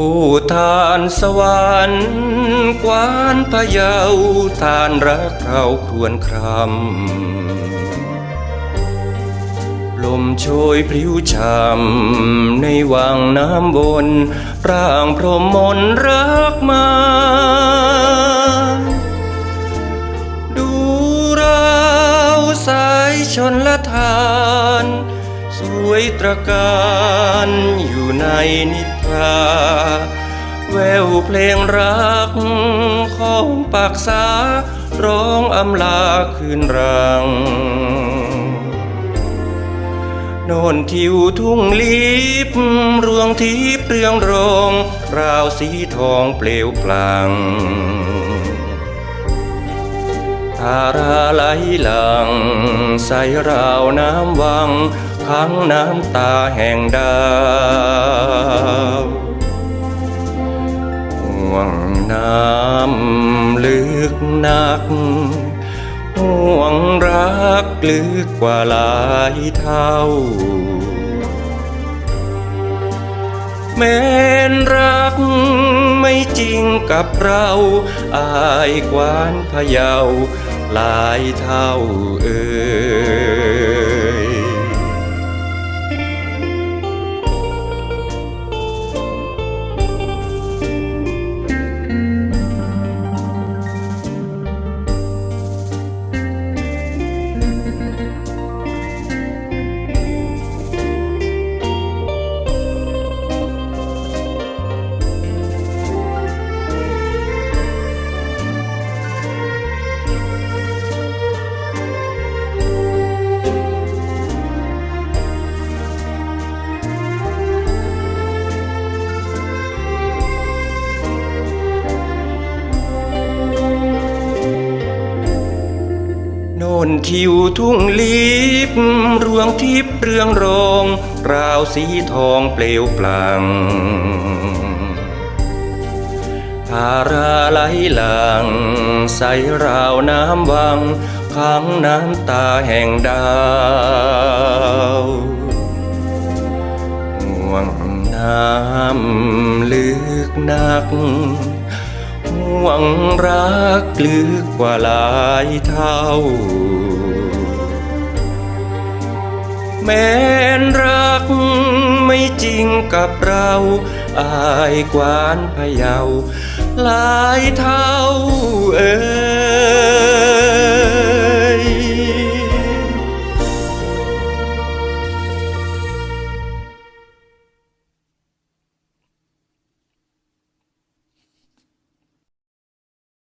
ผู้ทานสวรรค์กวานพะเยาทานรักเราควรครำลมโชยพริ้วช่ำในวังน้ำบน ร่างพรหมมนรักมา ดูเราสายชนละทาน สวยตระการอยู่ในนิทราแววเพลงรักของปากษาร้องอำลาคืนรัง โนนทิวทุ่งลิบรวงทิพเรืองรองราวสีทองเปลวปลังทาราไหลหลังใสราวน้ำวัง ขังน้ำตาแห่งดาวห่วงน้ำลึกนัก ห่วงรักลึกกว่าหลายเท่าแม้นรักไม่จริงกับเราอายกวานพะเยาหลายเท่าเอ่ย โน่นทิวทุ่งลิบรวงทิพเรืองรอง ราวสีทองเปลวปลังทาราไหลหลัง ใสราวน้ำวังขังน้ำตาแห่งดาวห่วงน้ำลึกนัก ห่วงรักลึกกว่าหลายเท่า แม้นรักไม่จริงกับเราอายกวานพยาวหลายเท่าเอ่ย